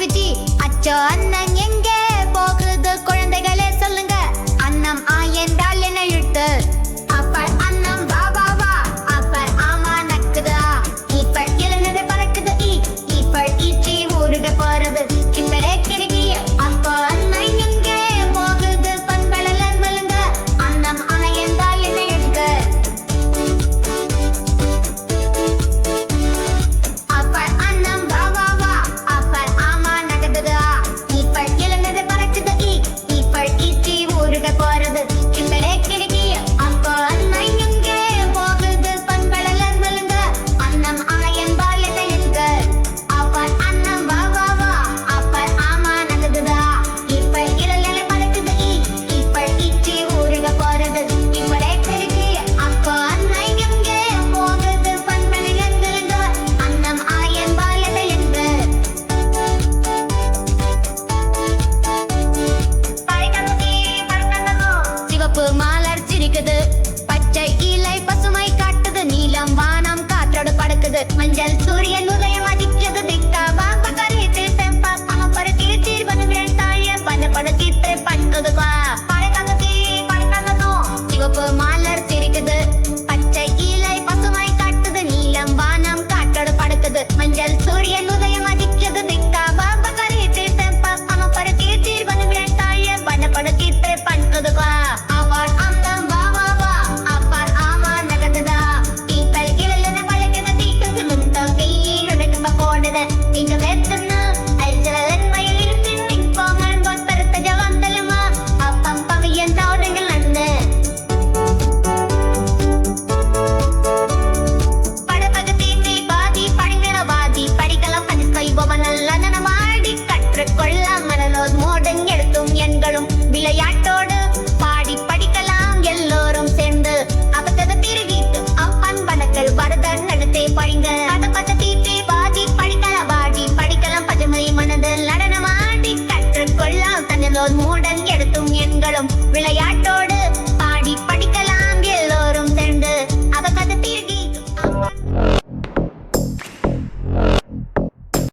പറ്റി അച്ഛോ അന്ന சூரியன் உதயம் அடிச்சது திட்டா. பாப்பா கரையிட்டு பாப்பா படுத்தீட்டு பண்ணுகிறேன் தாய. பண்ண படுத்திட்டு பண்கதுவா பழக்கங்கத்தி பழக்கங்கத்தும் சிவப்பு மலர் திரிக்குது. பச்சை இலை பசுமை காட்டுது. நீலம் வானம் மஞ்சள் சூரியன்